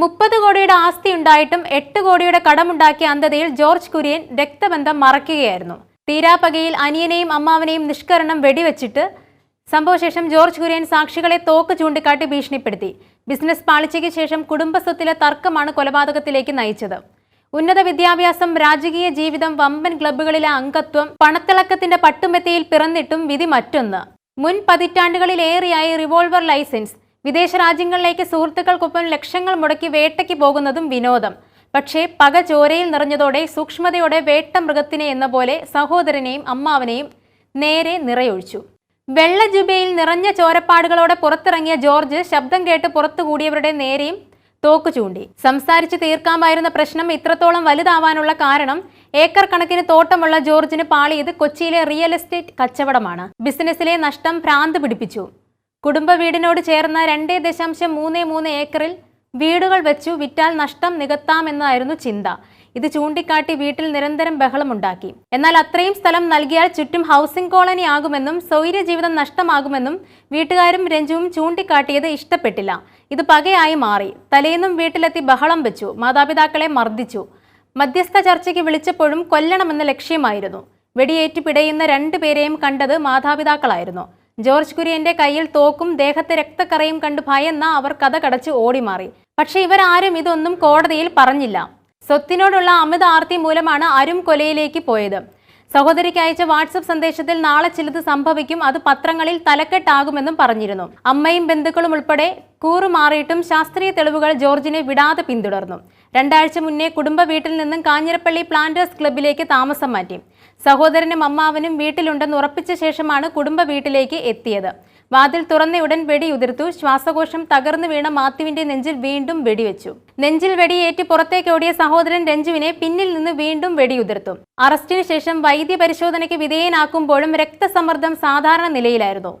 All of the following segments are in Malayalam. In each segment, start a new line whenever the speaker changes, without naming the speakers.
മുപ്പത് കോടിയുടെ ആസ്തി ഉണ്ടായിട്ടും എട്ട് കോടിയുടെ കടമുണ്ടാക്കിയ അന്ധതയിൽ ജോർജ് കുര്യൻ രക്തബന്ധം മറക്കുകയായിരുന്നു തീരാപ്പകയിൽ അനിയനെയും അമ്മാവനെയും നിഷ്കരണം വെടിവെച്ചിട്ട് സംഭവശേഷം ജോർജ് കുര്യൻ സാക്ഷികളെ തോക്ക് ചൂണ്ടിക്കാട്ടി ഭീഷണിപ്പെടുത്തി. ബിസിനസ് പാളിച്ചയ്ക്ക് ശേഷം കുടുംബസ്വത്തിലെ തർക്കമാണ് കൊലപാതകത്തിലേക്ക് നയിച്ചത്. ഉന്നത വിദ്യാഭ്യാസം രാജകീയ ജീവിതം വമ്പൻ ക്ലബ്ബുകളിലെ അംഗത്വം പണത്തിളക്കത്തിന്റെ പട്ടുമെത്തയിൽ പിറന്നിട്ടും വിധി മറ്റൊന്ന്. മുൻ പതിറ്റാണ്ടുകളിലേറെയായി റിവോൾവർ ലൈസൻസ് വിദേശ രാജ്യങ്ങളിലേക്ക് സുഹൃത്തുക്കൾക്കൊപ്പം ലക്ഷങ്ങൾ മുടക്കി വേട്ടയ്ക്ക് പോകുന്നതും വിനോദം. പക്ഷേ പക ചോരയിൽ നിറഞ്ഞതോടെ സൂക്ഷ്മതയോടെ വേട്ട മൃഗത്തിനെ എന്ന പോലെ സഹോദരനെയും അമ്മാവനെയും നേരെ നിറയൊഴിച്ചു. വെള്ള ജുബയിൽ നിറഞ്ഞ ചോരപ്പാടുകളോടെ പുറത്തിറങ്ങിയ ജോർജ് ശബ്ദം കേട്ട് പുറത്തുകൂടിയവരുടെ നേരെയും തോക്ക് ചൂണ്ടി. സംസാരിച്ച് തീർക്കാമായിരുന്ന പ്രശ്നം ഇത്രത്തോളം വലുതാവാനുള്ള കാരണം ഏക്കർ കണക്കിന് തോട്ടമുള്ള ജോർജിന് പാളിയത് കൊച്ചിയിലെ റിയൽ എസ്റ്റേറ്റ് കച്ചവടമാണ്. ബിസിനസ്സിലെ നഷ്ടം ഭ്രാന്ത് പിടിപ്പിച്ചു. കുടുംബ വീടിനോട് ചേർന്ന രണ്ടേ ദശാംശം മൂന്ന് മൂന്ന് ഏക്കറിൽ വീടുകൾ വെച്ചു വിറ്റാൽ നഷ്ടം നികത്താമെന്നായിരുന്നു ചിന്ത. ഇത് ചൂണ്ടിക്കാട്ടി വീട്ടിൽ നിരന്തരം ബഹളമുണ്ടാക്കി. എന്നാൽ അത്രയും സ്ഥലം നൽകിയാൽ ചുറ്റും ഹൗസിംഗ് കോളനി ആകുമെന്നും സ്വൈര്യ ജീവിതം നഷ്ടമാകുമെന്നും വീട്ടുകാരും രഞ്ജുവും ചൂണ്ടിക്കാട്ടിയത് ഇഷ്ടപ്പെട്ടില്ല. ഇത് പകയായി മാറി. തലേന്നും വീട്ടിലെത്തി ബഹളം വെച്ചു. മാതാപിതാക്കളെ മർദ്ദിച്ചു. മധ്യസ്ഥ ചർച്ചയ്ക്ക് വിളിച്ചപ്പോഴും കൊല്ലണമെന്ന ലക്ഷ്യമായിരുന്നു. വെടിയേറ്റ് പിടയുന്ന രണ്ടുപേരെയും കണ്ടത് മാതാപിതാക്കളായിരുന്നു. ജോർജ് കുര്യന്റെ കയ്യിൽ തോക്കും ദേഹത്ത് രക്തക്കറയും കണ്ട് ഭയന്ന അവർ കഥ കടച്ച് ഓടിമാറി. പക്ഷെ ഇവരാരും ഇതൊന്നും കോടതിയിൽ പറഞ്ഞില്ല. സ്വത്തിനോടുള്ള അമിത ആർത്തി മൂലമാണ് അരും കൊലയിലേക്ക് പോയത്. സഹോദരിക്ക് അയച്ച വാട്സപ്പ് സന്ദേശത്തിൽ നാളെ ചിലത് സംഭവിക്കും അത് പത്രങ്ങളിൽ തലക്കെട്ടാകുമെന്നും പറഞ്ഞിരുന്നു. അമ്മയും ബന്ധുക്കളും ഉൾപ്പെടെ കൂറുമാറിയിട്ടും ശാസ്ത്രീയ തെളിവുകൾ ജോർജിനെ വിടാതെ പിന്തുടർന്നു. രണ്ടാഴ്ച മുന്നേ കുടുംബ വീട്ടിൽ നിന്നും കാഞ്ഞിരപ്പള്ളി പ്ലാന്റേഴ്സ് ക്ലബിലേക്ക് താമസം മാറ്റി. സഹോദരനും അമ്മാവനും വീട്ടിലുണ്ടെന്ന് ഉറപ്പിച്ച ശേഷമാണ് കുടുംബ വീട്ടിലേക്ക് എത്തിയത്. വാതിൽ തുറന്നയുടൻ വെടിയുതിർത്തു ശ്വാസകോശം തകർന്നു വീണ മാത്യുവിന്റെ നെഞ്ചിൽ വീണ്ടും വെടിവെച്ചു. നെഞ്ചിൽ വെടിയേറ്റ് പുറത്തേക്ക് ഓടിയ സഹോദരൻ രഞ്ജുവിനെ പിന്നിൽ നിന്ന് വീണ്ടും വെടിയുതിർത്തു അറസ്റ്റിന് ശേഷം വൈദ്യ പരിശോധനയ്ക്ക് വിധേയനാക്കുമ്പോഴും രക്തസമ്മർദ്ദം സാധാരണ നിലയിലായിരുന്നു.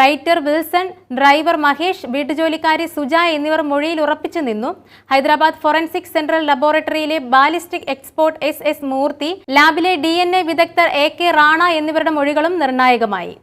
റൈറ്റർ വിൽസൺ ഡ്രൈവർ മഹേഷ് വീട്ടുജോലിക്കാരി സുജ എന്നിവർ മൊഴിയിൽ ഉറപ്പിച്ചു നിന്നു. Hyderabad forensic central ലബോറട്ടറിയിലെ ballistic expert S S Murthy ലാബിലെ D വിദഗ്ധർ എ കെ റാണ എന്നിവരുടെ മൊഴികളും നിർണായകമായി.